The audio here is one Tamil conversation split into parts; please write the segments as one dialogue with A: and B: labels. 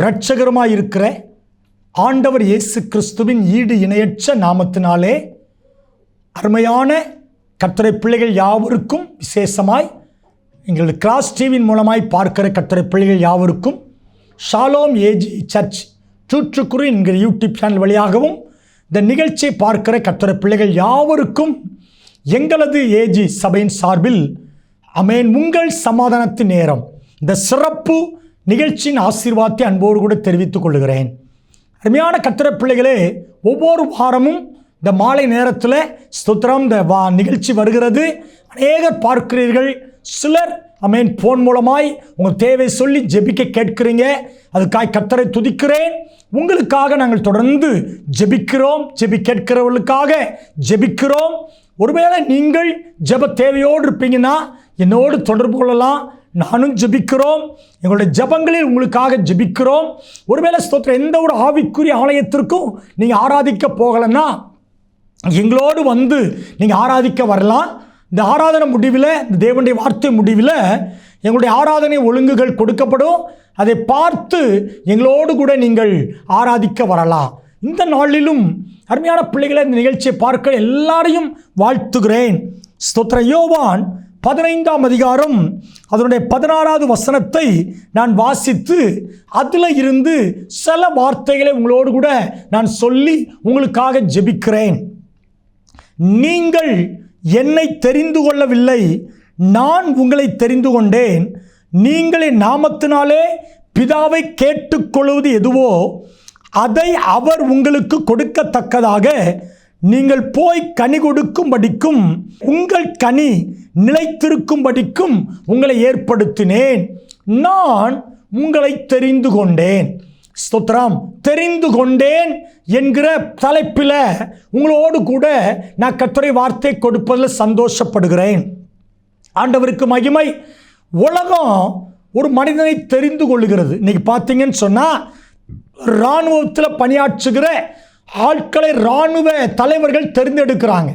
A: ஆண்டவரும் இருக்கிற ஆண்டவர் இயேசு கிறிஸ்துவின் ஈடு இணையற்ற நாமத்தினாலே அருமையான கத்துரை பிள்ளைகள் யாவருக்கும் விசேஷமாய் எங்கள் கிராஸ் டிவியின் மூலமாய் பார்க்கிற கத்துரை பிள்ளைகள் யாவருக்கும் ஷாலோம் ஏஜி சர்ச் சூற்றுக்குரு என்கிற யூடியூப் சேனல் வழியாகவும் இந்த நிகழ்ச்சியை பார்க்கிற கத்துரை பிள்ளைகள் யாவருக்கும் எங்களது ஏஜி சபையின் சார்பில் அமேன். உங்கள் சமாதானத்தின் நேரம். இந்த சிறப்பு நிகழ்ச்சியின் ஆசீர்வாதத்தை அன்போடு கூட தெரிவித்துக் கொள்கிறேன். அருமையான கத்திர பிள்ளைகளே ஒவ்வொரு வாரமும் இந்த மாலை நேரத்தில் ஸ்தோத்திரம் இந்த வா நிகழ்ச்சி வருகிறது. அநேகர் பார்க்கிறீர்கள் சிலர் அமேன் ஃபோன் மூலமாய் உங்கள் தேவை சொல்லி ஜெபிக்க கேட்கிறீங்க. அதுக்காய் கத்தரை துதிக்கிறேன். உங்களுக்காக நாங்கள் தொடர்ந்து ஜெபிக்கிறோம் ஜெபி கேட்கிறவர்களுக்காக ஜெபிக்கிறோம். ஒருவேளை நீங்கள் ஜெப தேவையோடு இருப்பீங்கன்னா என்னோடு தொடர்பு கொள்ளலாம். நானும் ஜெபிக்கிறோம். எங்களுடைய ஜெபங்களில் உங்களுக்காக ஜெபிக்கிறோம். ஒருவேளை ஸ்தோத்திரம் எந்த ஒரு ஆவிக்குரிய ஆலயத்திற்கும் நீங்கள் ஆராதிக்க போகலைன்னா எங்களோடு வந்து நீங்கள் ஆராதிக்க வரலாம். இந்த ஆராதனை முடிவில் இந்த தேவனுடைய வார்த்தை முடிவில் எங்களுடைய ஆராதனை ஒழுங்குகள் கொடுக்கப்படும். அதை பார்த்து எங்களோடு கூட நீங்கள் ஆராதிக்க வரலாம். இந்த நாளிலும் அருமையான பிள்ளைகளை இந்த நிகழ்ச்சியை பார்க்க எல்லாரையும் வாழ்த்துகிறேன். ஸ்தோத்திர யோவான் பதினைந்தாம் அதிகாரம் அதனுடைய பதினாறாவது வசனத்தை நான் வாசித்து அதில் இருந்து சில வார்த்தைகளை உங்களோடு கூட நான் சொல்லி உங்களுக்காக ஜெபிக்கிறேன். நீங்கள் என்னை தெரிந்து கொள்ளவில்லை நான் உங்களை தெரிந்து கொண்டேன். நீங்கள் என் நாமத்தினாலே பிதாவை கேட்டுக்கொள்வது எதுவோ அதை அவர் உங்களுக்கு கொடுக்கத்தக்கதாக நீங்கள் போய் கனி கொடுக்கும்படிக்கும் உங்கள் கனி நிலைத்திருக்கும்படிக்கும் உங்களை ஏற்படுத்தினேன். நான் உங்களை தெரிந்து கொண்டேன். ஸ்தோத்ரம் தெரிந்து கொண்டேன் என்கிற தலைப்பில் உங்களோடு கூட நான் கத்துரை வார்த்தை கொடுப்பதில் சந்தோஷப்படுகிறேன். ஆண்டவருக்கு மகிமை. உலகம் ஒரு மனிதனை தெரிந்து கொள்ளுகிறது. இன்னைக்கு பார்த்தீங்கன்னு சொன்னால் இராணுவத்தில் பணியாற்றுகிற ஆட்களை இராணுவ தலைவர்கள் தெரிந்தெடுக்கிறாங்க.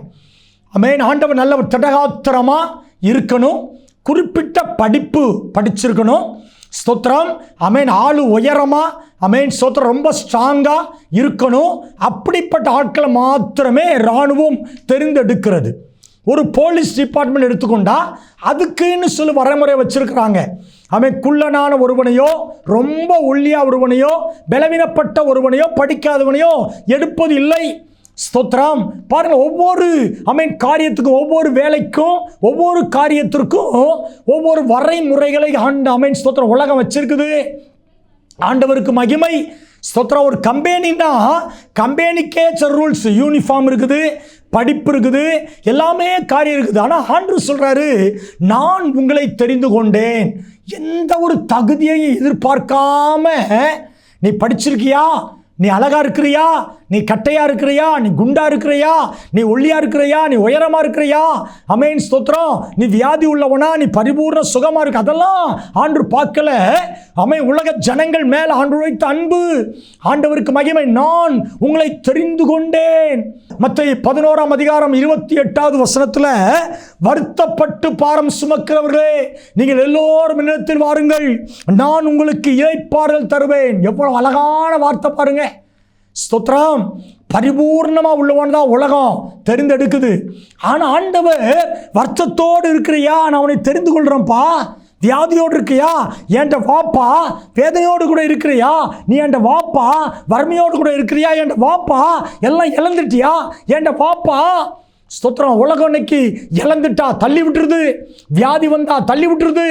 A: அமேன். ஆண்டவர் நல்ல ஒரு திடகாத்திரமாக இருக்கணும். குறிப்பிட்ட படிப்பு படிச்சிருக்கணும். ஸ்தோத்திரம். அமேன். ஆளு உயரமாக அமேன். ஸ்தோத்திரம். ரொம்ப ஸ்ட்ராங்காக இருக்கணும். அப்படிப்பட்ட ஆட்களை மாத்திரமே இராணுவம் தெரிந்தெடுக்கிறது. ஒரு போலீஸ் டிபார்ட்மெண்ட் எடுத்துக்கொண்டா அதுக்குன்னு சொல்லி வரைமுறை வச்சுருக்குறாங்க. அவன் குள்ளனான ஒருவனையோ ரொம்ப ஒல்லியா ஒருவனையோ பலவீனப்பட்ட ஒருவனையோ படிக்காதவனையோ எடுப்பது இல்லை. ஸ்தோத்ராம் பாருங்க ஒவ்வொரு அமீன் காரியத்துக்கும் ஒவ்வொரு வேலைக்கும் ஒவ்வொரு காரியத்திற்கும் ஒவ்வொரு வரைமுறைகளை ஆண்டு அமீன் ஸ்தோத்திரம் உலகம் வச்சிருக்குது. ஆண்டவருக்கு மகிமை. ஸ்தோத்திரம் ஒரு கம்பெனின்னா கம்பெனிக்கே சில ரூல்ஸ் யூனிஃபார்ம் இருக்குது படிப்பு இருக்குது எல்லாமே காரியம் இருக்குது. ஆனால் ஆண்டு சொல்கிறாரு நான் உங்களை தெரிந்து கொண்டேன். எந்த ஒரு தகுதியையும் எதிர்பார்க்காம நீ படிச்சிருக்கியா? நீ அழகா இருக்கிறியா? நீ கட்டையா இருக்கிறியா? நீ குண்டா இருக்கிறியா? நீ ஒல்லியா இருக்கிறியா? நீ உயரமா இருக்கிறியா? அமேன் ஸ்தோத்திரம். நீ வியாதி உள்ளவனா? நீ பரிபூர்ண சுகமா இருக்கு. அதெல்லாம் ஆண்டு பார்க்கல. அமை உலக ஜனங்கள் மேலே ஆண்டு வைத்த அன்பு. ஆண்டவருக்கு மகிமை. நான் உங்களை தெரிந்து கொண்டேன். மற்ற பதினோராம் அதிகாரம் இருபத்தி எட்டாவது வசனத்தில் வருத்தப்பட்டு பாரம் சுமக்கிறவர்களே நீங்கள் எல்லோரும் என்னிடத்தில் வாருங்கள். நான் உங்களுக்கு இழைப்பார்கள் தருவேன். எவ்வளவு அழகான வார்த்தை பாருங்க. ஸ்தோத்ரம் பரிபூர்ணமாக உள்ளவன் தான் உலகம் தெரிந்தெடுக்குது. ஆனால் ஆண்டவர் வருத்தத்தோடு இருக்கிறியா? நான் அவனை தெரிந்து கொள்கிறேன்ப்பா வியாதியோடு இருக்கியா? என்கிட்ட வாப்பா? வேதனையோடு கூட இருக்கிறியா? நீ என்கிட்ட வாப்பா? வறுமையோடு கூட இருக்கிறியா? என்கிட்ட வாப்பா? எல்லாம் இழந்துட்டியா? என்கிட்ட வாப்பா? ஸ்தோத்திரம். உலகம் இன்னைக்கு இழந்துட்டா தள்ளி விட்டுருது. வியாதி வந்தால் தள்ளி விட்டுருது.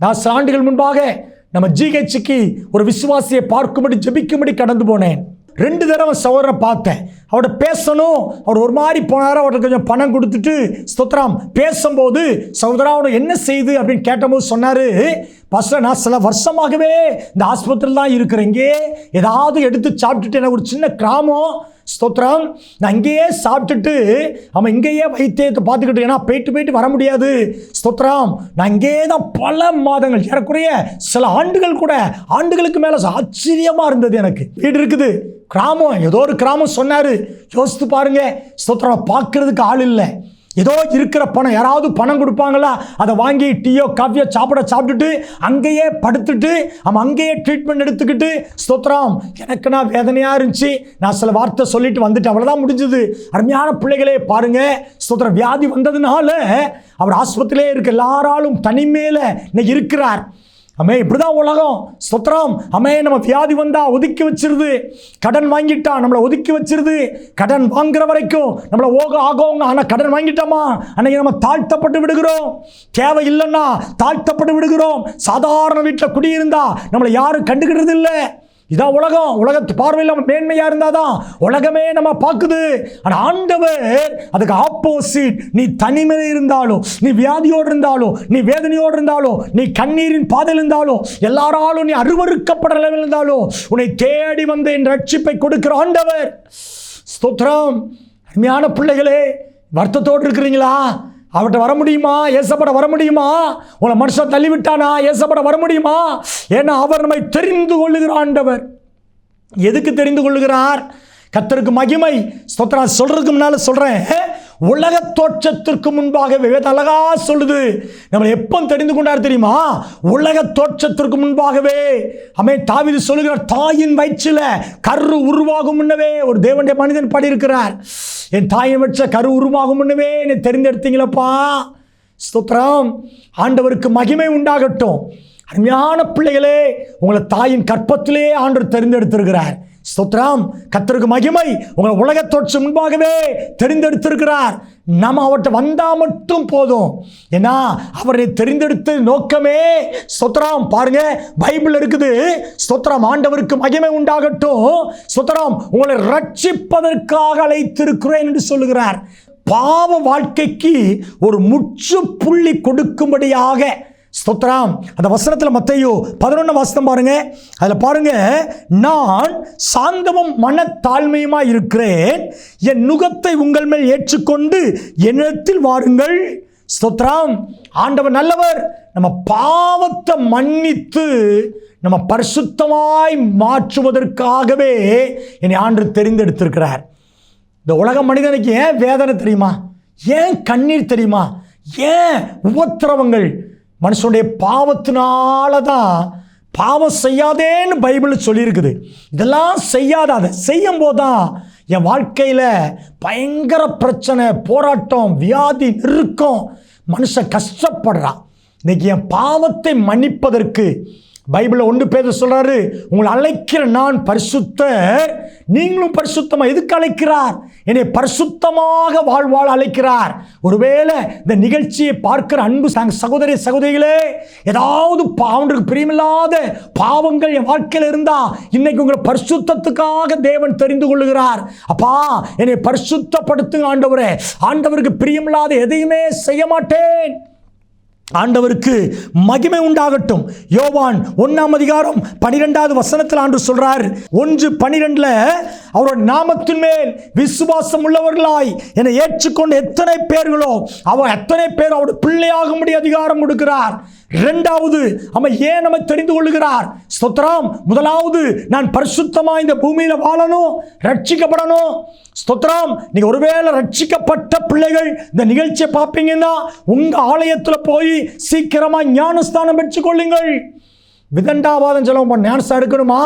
A: நான் சில ஆண்டுகள் முன்பாக நம்ம ஜிஹெச்சுக்கு ஒரு விசுவாசியை பார்க்கும்படி ஜெபிக்கும்படி கடந்து போனேன். ரெண்டு தடவை சகோதரனை பார்த்தேன். அவட பேசணும். அவர் ஒரு மாதிரி போனார்? அவர்கிட்ட கொஞ்சம் பணம் கொடுத்துட்டு ஸ்தோத்ராம் பேசும்போது சகோதரா அவனை என்ன செய்து அப்படின்னு கேட்டபோது சொன்னார் பஸ்ல நான் சில வருஷமாகவே இந்த ஆஸ்பத்திரியில் தான் இருக்கிறேங்க ஏதாவது எடுத்து சாப்பிட்டுட்டு எனக்கு ஒரு சின்ன கிராமம் ஸ்தோத்ரம் நான் இங்கேயே சாப்பிட்டுட்டு அவன் இங்கேயே வைத்தியத்தை பார்த்துக்கிட்டு ஏன்னா போயிட்டு போயிட்டு வர முடியாது. ஸ்தோத்ரம் நான் இங்கேயே தான் பல மாதங்கள் ஏறக்குறைய சில ஆண்டுகள் கூட ஆண்டுகளுக்கு மேலே ஆச்சரியமாக இருந்தது எனக்கு. வீடு இருக்குது. கிராமம். ஏதோ ஒரு கிராமம் சொன்னார். யோசித்து பாருங்க. ஸ்தோத்திரம் பார்க்கறதுக்கு ஆள் இல்லை. ஏதோ இருக்கிற பணம் யாராவது பணம் கொடுப்பாங்களா? அதை வாங்கி டீயோ காஃபியோ சாப்பிட சாப்பிட்டுட்டு அங்கேயே படுத்துட்டு அவன் அங்கேயே ட்ரீட்மெண்ட் எடுத்துக்கிட்டு ஸ்தோத்ராம் எனக்கு நான் வேதனையாக இருந்துச்சு. நான் சில வார்த்தை சொல்லிட்டு வந்துட்டு அவ்வளோதான் முடிஞ்சது. அருமையான பிள்ளைகளே பாருங்க. ஸ்தோத்திரம் வியாதி வந்ததுனால அவர் ஆஸ்பத்திரியிலே இருக்க எல்லாராலும் தனிமையில் இன்னைக்கு இருக்கிறார். அமே இப்படிதான் உலகம். ஸ்தோத்திரம். அமே நம்ம வியாதி வந்தா ஒதுக்கி வச்சிருது. கடன் வாங்கிட்டா நம்மளை ஒதுக்கி வச்சிருது. கடன் வாங்குற வரைக்கும் நம்மளை ஓக ஆகோங்க. ஆனால் கடன் வாங்கிட்டோமா? அன்னைக்கு நம்ம தாழ்த்தப்பட்டு விடுகிறோம். தேவை இல்லைன்னா தாழ்த்தப்பட்டு விடுகிறோம். சாதாரண வீட்டில் குடியிருந்தா நம்மளை யாரும் கண்டுக்கிறது இல்லை இதான் உலகம் உலகத்து பார்வையில் நம்ம மேன்மையாக இருந்தால் தான் உலகமே நம்ம பார்க்குது. ஆனால் ஆண்டவர் அதுக்கு ஆப்போசிட் நீ தனிமையில் இருந்தாலும் நீ வியாதியோடு இருந்தாலும் நீ வேதனையோடு இருந்தாலும் நீ கண்ணீரின் பாதையில் இருந்தாலும் எல்லாராலும் நீ அருவறுக்கப்பட அளவில் இருந்தாலும் உன்னை தேடி வந்து என் ரட்சிப்பை கொடுக்கிற ஆண்டவர். ஸ்தோத்திரம். அருமையான பிள்ளைகளே வருத்தத்தோடு இருக்கிறீங்களா? அவர்கிட்ட வர முடியுமா? ஏசப்பட வர முடியுமா? உங்களை மனுஷன் தள்ளிவிட்டானா? ஏசப்பட வர முடியுமா? ஏன்னா அவர் நம்மை தெரிந்து கொள்ளுகிற ஆண்டவர். எதுக்கு தெரிந்து கொள்ளுகிறார்? கத்தருக்கு மகிமை. ஸ்தோத்ரா சொல்றதுக்கு முன்னால சொல்றேன். உலக தோற்றத்திற்கு முன்பாக வேத அழகா சொல்லுது. நம்ம எப்போ தெரிந்து கொண்டார் தெரியுமா? உலக தோற்றத்திற்கு முன்பாகவே. அமே தாவிது சொல்லுகிறார் தாயின் வயிற்றில் கரு உருவாகும் முன்னவே ஒரு தேவனுடைய மனிதன் பாடியிருக்கிறார் என் தாயை வச்ச கரு உருவாகும் முன்னவே என்னை தெரிந்தெடுத்தீங்களப்பா. ஸ்தோத்திரம். ஆண்டவருக்கு மகிமை உண்டாகட்டும். அருமையான பிள்ளைகளே உங்களை தாயின் கற்பத்திலே ஆண்டவர் தெரிந்தெடுத்திருக்கிறார். ஸ்தோத்திரம். கத்தருக்கு மகிமை உங்களை உலகத்தோற்று முன்பாகவே தெரிந்தெடுத்திருக்கிறார். நம்ம அவர்கிட்ட வந்தால் மட்டும் போதும். ஏன்னா அவரை தெரிந்தெடுத்த நோக்கமே ஸ்தோத்திரம். பாருங்க பைபிள் இருக்குது ஸ்தோத்திரம் ஆண்டவருக்கு மகிமை உண்டாகட்டும். ஸ்தோத்திரம் உங்களை ரட்சிப்பதற்காக அழைத்திருக்கிறேன் என்று சொல்லுகிறார். பாவ வாழ்க்கைக்கு ஒரு முற்றுப்புள்ளி கொடுக்கும்படியாக ஸ்தோத்ராம் அந்த வசனத்தில் மத்தையோ பதினொன்று வாசனம் பாருங்க. அதில் பாருங்க நான் சாந்தமும் மனத்தாழ்மையுமாக இருக்கிறேன். என் நுகத்தை உங்கள் மேல் ஏற்றுக்கொண்டு என்னிடத்தில் வாருங்கள். ஸ்தோத்ராம் ஆண்டவர் நல்லவர். நம்ம பாவத்தை மன்னித்து நம்ம பரிசுத்தமாய் மாற்றுவதற்காகவே என்னை ஆண்டு தெரிந்தெடுத்திருக்கிறார். இந்த உலக மனிதனுக்கு ஏன் வேதனை தெரியுமா? ஏன் கண்ணீர் தெரியுமா? ஏன் உபத்திரவங்கள்? மனுஷனுடைய பாவத்தினால தான் பாவம் செய்யாதேன்னு பைபிள் சொல்லியிருக்குது. இதெல்லாம் செய்யாத அதை செய்யும் போதுதான் என் வாழ்க்கையில் பயங்கர பிரச்சனை போராட்டம் வியாதி நெருக்கம் மனுஷன் கஷ்டப்படுறான். இன்னைக்கு என் பாவத்தை மன்னிப்பதற்கு பைபிளில் ஒன்று பேர் சொல்கிறாரு உங்களை அழைக்கிற நான் பரிசுத்த நீங்களும் பரிசுத்தமாக எதுக்கு அழைக்கிறார்? என்னை பரிசுத்தமாக வாழ்வாள் அழைக்கிறார். ஒருவேளை இந்த நிகழ்ச்சியை பார்க்கிற அன்பு சகோதரி சகோதரிகளே ஏதாவது அவனுக்கு பிரியமில்லாத பாவங்கள் என் வாழ்க்கையில் இருந்தால் இன்னைக்கு உங்களை பரிசுத்தத்துக்காக தேவன் தெரிந்து கொள்ளுகிறார். அப்பா என்னை பரிசுத்தப்படுத்துங்க ஆண்டவரே. ஆண்டவருக்கு பிரியமில்லாத எதையுமே செய்ய மாட்டேன். ஆண்டவருக்கு மகிமை உண்டாகட்டும். யோவான் ஒன்னாம் அதிகாரம் பனிரெண்டாவது வசனத்தில் ஆண்டு சொல்றார் ஒன்று பனிரெண்டுல அவரோட நாமத்தின் மேல் விசுவாசம் உள்ளவர்களாய் என்னை ஏற்றுக்கொண்ட எத்தனை பேர்களோ அவர் எத்தனை பேர் அவருடைய பிள்ளையாகும்படி அதிகாரம் கொடுக்கிறார். இரண்டாவது அவன் ஏன் நம்ம தெரிந்து கொள்கிறார் ஸ்தோத்ராம் முதலாவது நான் பரிசுத்தமாக இந்த பூமியில் வாழணும் ரட்சிக்கப்படணும். ஸ்தோத்திரம். நீங்கள் ஒருவேளை ரட்சிக்கப்பட்ட பிள்ளைகள் இந்த நிகழ்ச்சியை பார்ப்பீங்கன்னா உங்கள் ஆலயத்தில் போய் சீக்கிரமா ஞானஸ்தானம் பெற்றுக்கொள்ளுங்கள். விதண்டாவாதம் சொல்ல ஞானஸ்தான் எடுக்கணுமா?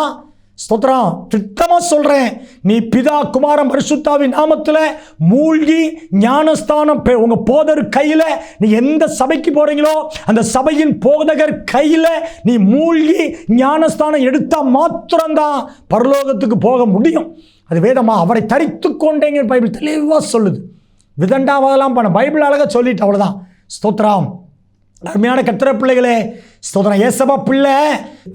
A: ஸ்தோத்திரம். திட்டமாக சொல்கிறேன் நீ பிதா குமாரம் பரிசுத்தாவின் நாமத்தில் மூழ்கி ஞானஸ்தானம் பெ- போதர் கையில் நீ எந்த சபைக்கு போகிறீங்களோ அந்த சபையின் போதகர் கையில் நீ மூழ்கி ஞானஸ்தானம் எடுத்தால் மாத்திரம்தான் பரலோகத்துக்கு போக முடியும். அது வேதமா? அவரை தரித்து கொண்டேங்க பைபிள் தெளிவாக சொல்லுது. விதண்டாவதெல்லாம் பண்ண பைபிள் அழகாக சொல்லிட்டு அவ்வளோதான் ஸ்தோத்திரம். அருமையான கத்திர பிள்ளைகளே ஸ்தோத்திரம். ஏசபா பிள்ளை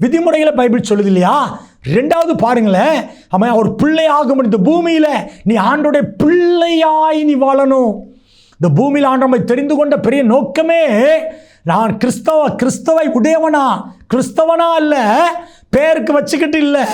A: விதிமுறைகளை பைபிள் சொல்லுது இல்லையா? ரெண்டாவது பாருங்களேன். அவன் ஒரு பிள்ளையாகும் இந்த பூமியில் நீ ஆண்டோடைய பிள்ளையாய் நீ வாழணும். இந்த பூமியில் ஆண்டமை தெரிந்து கொண்ட பெரிய நோக்கமே நான் கிறிஸ்தவ கிறிஸ்தவை உடையவனா? கிறிஸ்தவனா அல்ல பேருக்கு வச்சுக்கிட்டு இல்லை.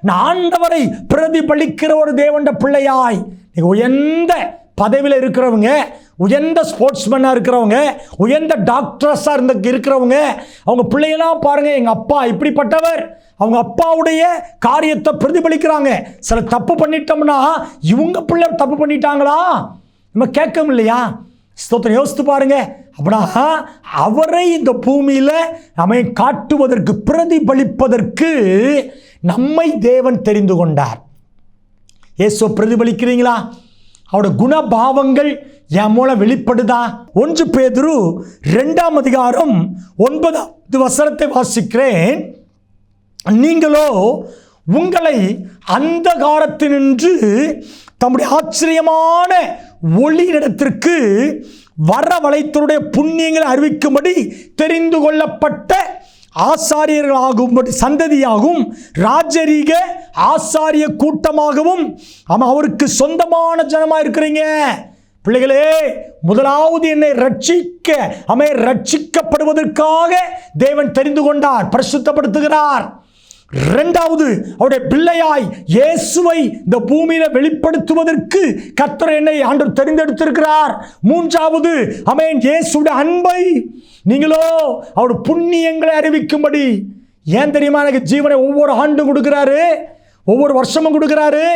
A: நான் ஆண்டவரை பிரதிபலிக்கிற ஒரு தேவண்ட பிள்ளையாய். நீ உயர்ந்த பதவியில் இருக்கிறவங்க உயர்ந்த ஸ்போர்ட்ஸ்மேனாக இருக்கிறவங்க உயர்ந்த டாக்டர்ஸாக இருந்த இருக்கிறவங்க அவங்க பிள்ளையெல்லாம் பாருங்கள் எங்கள் அப்பா இப்படிப்பட்டவர். அவங்க அப்பாவுடைய காரியத்தை பிரதிபலிக்கிறாங்க. சில தப்பு பண்ணிட்டோம்னா இவங்க பிள்ளை தப்பு பண்ணிட்டாங்களா? நம்ம கேட்கவும் இல்லையா? ஸ்தோத்திரம் யோசித்து பாருங்க. அப்படின்னா அவரை இந்த பூமியில் நம்மை காட்டுவதற்கு பிரதிபலிப்பதற்கு நம்மை தேவன் தெரிந்து கொண்டார். ஏசோ பிரதிபலிக்கிறீங்களா? அவரோட குணபாவங்கள் என் மூலம் வெளிப்படுதா? ஒன்று பேதுரு ரெண்டாம் அதிகாரம் ஒன்பதாவது வசனத்தை வாசிக்கிறேன். நீங்களோ உங்களை அந்த காலத்தினின்று தம்முடைய ஆச்சரியமான ஒளியிடத்திற்கு வரவழைத்தருடைய புண்ணியங்களை அறிவிக்கும்படி தெரிந்து கொள்ளப்பட்ட ஆசாரியர்களாகும்படி சந்ததியாகவும் ராஜரீக ஆசாரிய கூட்டமாகவும் ஆமாம் அவருக்கு சொந்தமான ஜனமாக இருக்கிறீங்க. பிள்ளைகளே முதலாவது என்னை ரட்சிக்க அமை ரட்சிக்கப்படுவதற்காக தேவன் தெரிந்து கொண்டார் பரிசுத்தப்படுத்துகிறார். இரண்டாவது அவருடைய பிள்ளையாய் இயேசுவை இந்த பூமியில வெளிப்படுத்துவதற்கு கத்தர் என்னை ஆண்டவர் தெரிந்தெடுத்திருக்கிறார். மூன்றாவது அமேன் இயேசுடைய அன்பை நீங்களோ அவர் புண்ணியங்களை அறிவிக்கும்படி. ஏன் தெரியுமா எனக்கு ஜீவனை ஒவ்வொரு ஆண்டும் கொடுக்கிறாரு. ஒவ்வொரு வருஷமும் கொடுக்கிறாரு.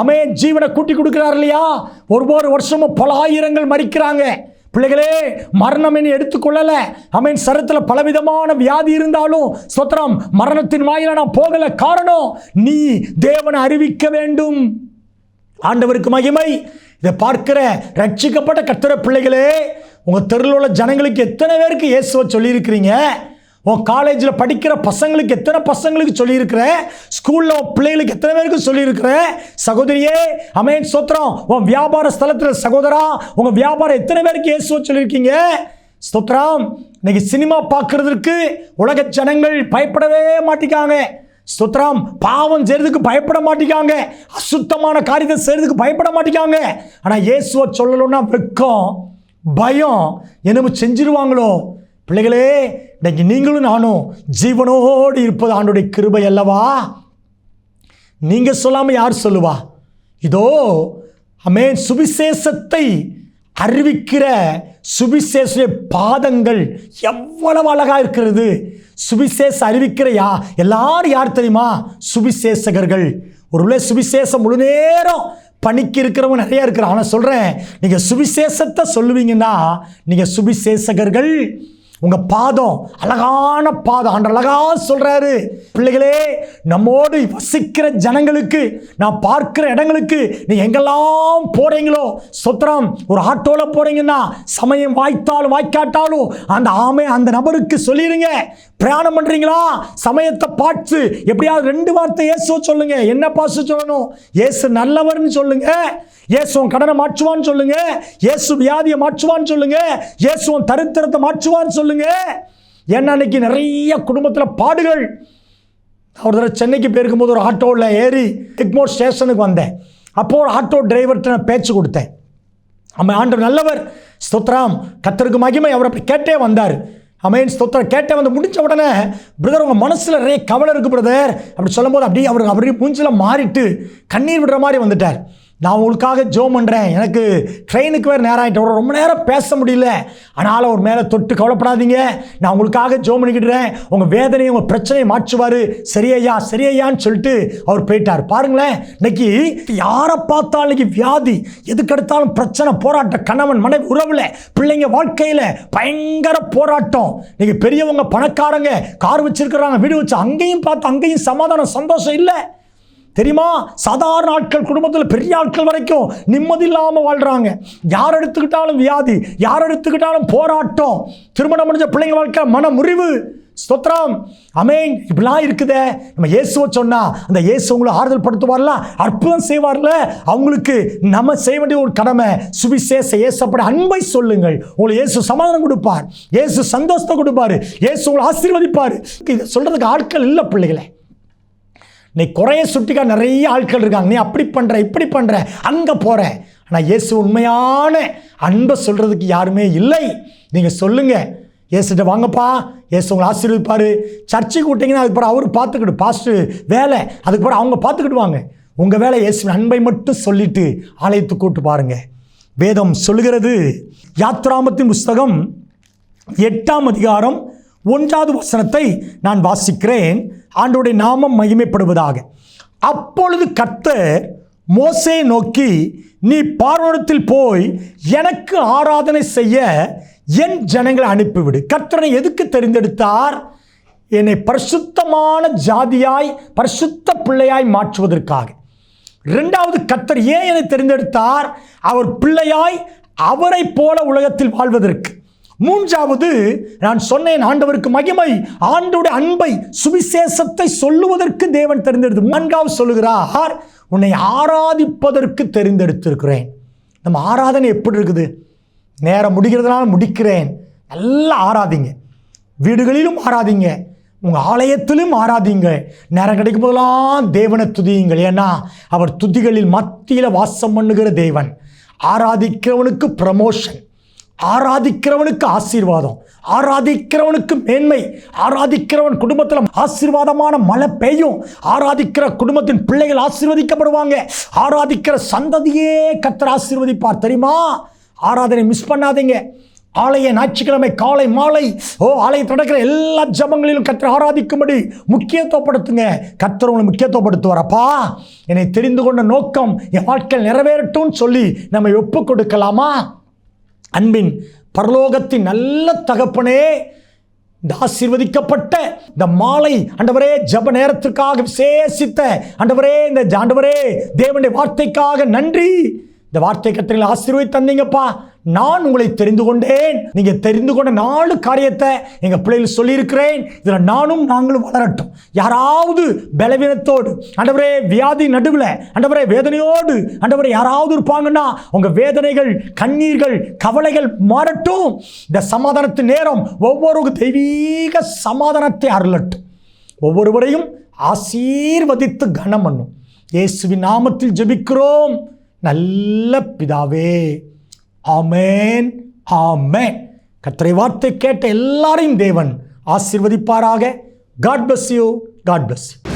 A: அமேன் ஜீவனை கூட்டி கொடுக்கிறார் இல்லையா? ஒவ்வொரு வருஷமும் பல ஆயிரங்கள் மறிக்கிறாங்க. பிள்ளைகளே மரணம் என்ன எடுத்துக்கொள்ளல. அமீன். சரத்தில் பலவிதமான வியாதி இருந்தாலும் சொத்திரம் மரணத்தின் வாயில நான் போகல. காரணம் நீ தேவனை அறிவிக்க வேண்டும். ஆண்டவருக்கு மகிமை. இதை பார்க்கிற ரட்சிக்கப்பட்ட கத்திர பிள்ளைகளே உங்கள் தெருவில் உள்ள ஜனங்களுக்கு எத்தனை பேருக்கு இயேசுவை சொல்லியிருக்கிறீங்க? உன் காலேஜில் படிக்கிற பசங்களுக்கு எத்தனை பசங்களுக்கு சொல்லியிருக்கிற? ஸ்கூலில் உன் பிள்ளைகளுக்கு எத்தனை பேருக்கு சொல்லியிருக்கிற? சகோதரியே அமேன் ஸ்தோத்திரம். உன் வியாபார ஸ்தலத்தில் சகோதரா உங்கள் வியாபாரம் எத்தனை பேருக்கு ஏசுவ சொல்லியிருக்கீங்க? ஸ்தோத்திரம். இன்னைக்கு சினிமா பார்க்கறதுக்கு உலக ஜனங்கள் பயப்படவே மாட்டிக்காங்க. ஸ்தோத்திரம். பாவம் செய்கிறதுக்கு பயப்பட மாட்டிக்காங்க. அசுத்தமான காரியத்தை செய்கிறதுக்கு பயப்பட மாட்டிக்காங்க. ஆனால் இயேசுவை சொல்லணும்னா வெக்கம் பயம் என்னமோ செஞ்சிருவாங்களோ? பிள்ளைகளே இன்னைக்கு நீங்களும் நானும் ஜீவனோடு இருப்பது ஆண்டுடைய கிருபை அல்லவா? நீங்கள் சொல்லாமல் யார் சொல்லுவா? இதோ அமே சுவிசேஷத்தை அறிவிக்கிற சுவிசேஷ பாதங்கள் எவ்வளவு அழகாக இருக்கிறது. சுவிசேஷ அறிவிக்கிற யா எல்லாரும் யார் தெரியுமா? சுவிசேஷகர்கள். ஒருவேளை சுவிசேஷம் முழு நேரம் பணிக்கு இருக்கிறவங்க நிறையா இருக்கிறான் ஆனால் சொல்கிறேன் நீங்கள் சுவிசேஷத்தை சொல்லுவீங்கன்னா நீங்கள் சுவிசேஷகர்கள். உங்கள் பாதம் அழகான பாதம். ஆண்டு அழகாக சொல்கிறாரு பிள்ளைகளே நம்மோடு வசிக்கிற ஜனங்களுக்கு நான் பார்க்கிற இடங்களுக்கு நீ எங்கெல்லாம் போகிறீங்களோ சுத்திரம் ஒரு ஆட்டோவில் போகிறீங்கன்னா சமயம் வாய்த்தாலும் வாய்க்காட்டாலும் அந்த ஆமை அந்த நபருக்கு சொல்லிடுங்க பிரயாணம் பண்ணுறீங்களா சமயத்தை பார்த்து எப்படியாவது ரெண்டு வார்த்தை இயேசுவை சொல்லுங்க. என்ன பாச சொல்லணும்? இயேசு நல்லவர்னு சொல்லுங்க. இயேசு உன் கடனை மாற்றுவான்னு சொல்லுங்க. இயேசு வியாதியை மாற்றுவான்னு சொல்லுங்க. இயேசு உன் தரித்திரத்தை மாற்றுவான்னு சொல்லுங்க. ஏன்னா அன்னைக்கு நிறைய குடும்பத்தில் பாடுகள். ஒரு தடவை சென்னைக்கு போயிருக்கும்போது ஒரு ஆட்டோவில் ஏறி எக்மோர் ஸ்டேஷனுக்கு வந்தேன். அப்போது ஒரு ஆட்டோ டிரைவர்கிட்ட நான் பேச்சு கொடுத்தேன். அவன் ஆண்டவர் நல்லவர். ஸ்தோத்ராம் கத்தருக்கு மகிமை. அவர் அப்படி கேட்டே வந்தார். அமையன் ஸ்தோத்திரம். கேட்டே வந்து முடிஞ்ச உடனே பிரதர் உங்கள் மனசில் நிறைய கவலை இருக்குது பிரதர் அப்படி சொல்லும்போது அப்படியே அவர் அப்படியே மூஞ்சில் மாறிட்டு கண்ணீர் விடுற மாதிரி வந்துட்டார். நான் உங்களுக்காக ஜோம் பண்ணுறேன் எனக்கு ட்ரெயினுக்கு வேறு நேரம் ஆகிட்டு ரொம்ப நேரம் பேச முடியல. அதனால் அவர் மேலே தொட்டு கவலைப்படாதீங்க. நான் உங்களுக்காக ஜோம் பண்ணிக்கிட்டுறேன் உங்கள் வேதனையை உங்கள் பிரச்சனையை மாற்றுவார். சரியையா சரியையான்னு சொல்லிட்டு அவர் போயிட்டார். பாருங்களேன் இன்னைக்கு யாரை பார்த்தாலும் இன்னைக்கு வியாதி எதுக்கெடுத்தாலும் பிரச்சனை போராட்டம் கணவன் மனைவி உறவில் பிள்ளைங்க வாழ்க்கையில் பயங்கர போராட்டம். இன்னைக்கு பெரியவங்க பணக்காரங்க கார் வச்சிருக்கிறாங்க வீடு வச்சு அங்கேயும் பார்த்து அங்கேயும் சமாதானம் சந்தோஷம் இல்லை. தெரியுமா? சாதாரண ஆட்கள் குடும்பத்தில் பெரிய ஆட்கள் வரைக்கும் நிம்மதி இல்லாமல் வாழ்கிறாங்க யார் எடுத்துக்கிட்டாலும் வியாதி யார் எடுத்துக்கிட்டாலும் போராட்டம். திருமணம் முடிஞ்ச பிள்ளைங்க வாழ்க்கை மன முறிவு ஸ்தோத்ரம் அமேன் இப்படிலாம் இருக்குதே. நம்ம இயேசுவை சொன்னால் அந்த இயேசு உங்களை ஆறுதல் படுத்துவார்ல அற்புதம் செய்வார்ல? அவங்களுக்கு நம்ம செய்ய வேண்டிய ஒரு கடமை சுவிசேஷ இயேசப்பட அன்பை சொல்லுங்கள். உங்களை இயேசு சமாதானம் கொடுப்பார். இயேசு சந்தோஷத்தை கொடுப்பார். இயேசு உங்களை ஆசீர்வதிப்பார். இதை சொல்கிறதுக்கு ஆட்கள் இல்லை பிள்ளைகளே. நீ குறைய சுட்டிக்கா நிறைய ஆட்கள் இருக்காங்க. நீ அப்படி பண்ணுற இப்படி பண்ணுற அங்கே போகிற ஆனால் இயேசு உண்மையான அன்பை சொல்கிறதுக்கு யாருமே இல்லை. நீங்கள் சொல்லுங்கள் இயேசுகிட்ட வாங்கப்பா. இயேசு உங்களை ஆசீர்வதிப்பார். சர்ச்சைக்கு விட்டிங்கன்னா அதுக்கு அவர் பார்த்துக்கிட்டு பாஸ்ட்டு வேலை அதுக்கு பிறகு அவங்க பார்த்துக்கிடுவாங்க உங்கள் வேலை இயேசு அன்பை மட்டும் சொல்லிட்டு ஆலயத்து கூட்டு பாருங்க. வேதம் சொல்லுகிறது யாத்ராமத்தின் புஸ்தகம் எட்டாம் அதிகாரம் ஒன்றாவது வசனத்தை நான் வாசிக்கிறேன். ஆண்டோடைய நாமம் மகிமைப்படுவதாக. அப்பொழுது கர்த்தர் மோசே நோக்கி நீ பார்வனத்தில் போய் எனக்கு ஆராதனை செய்ய என் ஜனங்களை அனுப்பிவிடு. கர்த்தனை எதுக்கு தெரிந்தெடுத்தார்? என்னை பரிசுத்தமான ஜாதியாய் பரிசுத்த பிள்ளையாய் மாற்றுவதற்காக. ரெண்டாவது கர்த்தர் ஏன் என்னை தெரிந்தெடுத்தார்? அவர் பிள்ளையாய் அவரைப் போல உலகத்தில் வாழ்வதற்கு. மூன்றாவது நான் சொன்னேன் ஆண்டவருக்கு மகிமை ஆண்டோட அன்பை சுவிசேஷத்தை சொல்லுவதற்கு தேவன் தெரிந்தெடுத்து நான்காவது சொல்லுகிறார் உன்னை ஆராதிப்பதற்கு தெரிந்தெடுத்திருக்கிறேன். நம்ம ஆராதனை எப்படி இருக்குது? நேரம் முடிகிறதுனால முடிக்கிறேன். நல்லா ஆராதிங்க. வீடுகளிலும் ஆராதிங்க. உங்கள் ஆலயத்திலும் ஆராதிங்க. நேரம் கிடைக்கும் போதெல்லாம் தேவனை துதியுங்கள். ஏன்னா அவர் துதிகளில் மத்தியில் வாசம் பண்ணுகிற தேவன். ஆராதிக்கிறவனுக்கு ப்ரமோஷன் ஆராதிக்கிறவனுக்கு ஆசீர்வாதம் ஆராதிக்கிறவனுக்கு மேன்மை ஆராதிக்கிறவன் குடும்பத்தில் ஆசீர்வாதமான மழை பெய்யும். ஆராதிக்கிற குடும்பத்தின் பிள்ளைகள் ஆசீர்வதிக்கப்படுவாங்க. ஆராதிக்கிற சந்ததியே கத்தர் ஆசீர்வதிப்பார். தெரியுமா? ஆராதனை மிஸ் பண்ணாதீங்க. ஆலய ஞாயிற்றுக்கிழமை காலை மாலை ஓ ஆலயத்தில் நடக்கிற எல்லா ஜபங்களிலும் கத்தரை ஆராதிக்கும்படி முக்கியத்துவப்படுத்துங்க. கத்தர் உங்களை முக்கியத்துவப்படுத்துவாரப்பா என்னை தெரிந்து கொண்ட நோக்கம் என் வாழ்க்கையில் நிறைவேறட்டும்னு சொல்லி நம்ம ஒப்பு கொடுக்கலாமா அன்பின் பரலோகத்தின் நல்ல தகப்பனே இந்த ஆசீர்வதிக்கப்பட்ட இந்த மாலை அண்டவரே ஜப நேரத்திற்காக விசேஷித்த அண்டவரே இந்த ஆண்டவரே தேவனுடைய வார்த்தைக்காக நன்றி. இந்த வார்த்தை கத்திரிகள் ஆசீர்வதி தந்தீங்கப்பா. நான் உங்களை தெரிந்து கொண்டேன். நீங்க தெரிந்து கொண்ட நாலு காரியத்தை எங்க பிள்ளைகள் சொல்லியிருக்கிறேன். இதுல நானும் நாங்களும் வளரட்டும். யாராவது பலவீனத்தோடு அண்டவரே வியாதி நடுவில் அண்டவரே வேதனையோடு அண்டவரே யாராவது இருப்பாங்கன்னா உங்க வேதனைகள் கண்ணீர்கள் கவலைகள் மாறட்டும். இந்த சமாதானத்தின் நேரம் ஒவ்வொரு தெய்வீக சமாதானத்தை அருளட்டும். ஒவ்வொருவரையும் ஆசீர்வதித்து கனம் பண்ணும் இயேசுவின் நாமத்தில் ஜெபிக்கிறோம். நல்ல பிதாவே. ஆமேன். ஆமேன். கத்திரை வார்த்தை கேட்ட எல்லாரையும் தேவன் ஆசிர்வதிப்பாராக. God bless you God bless you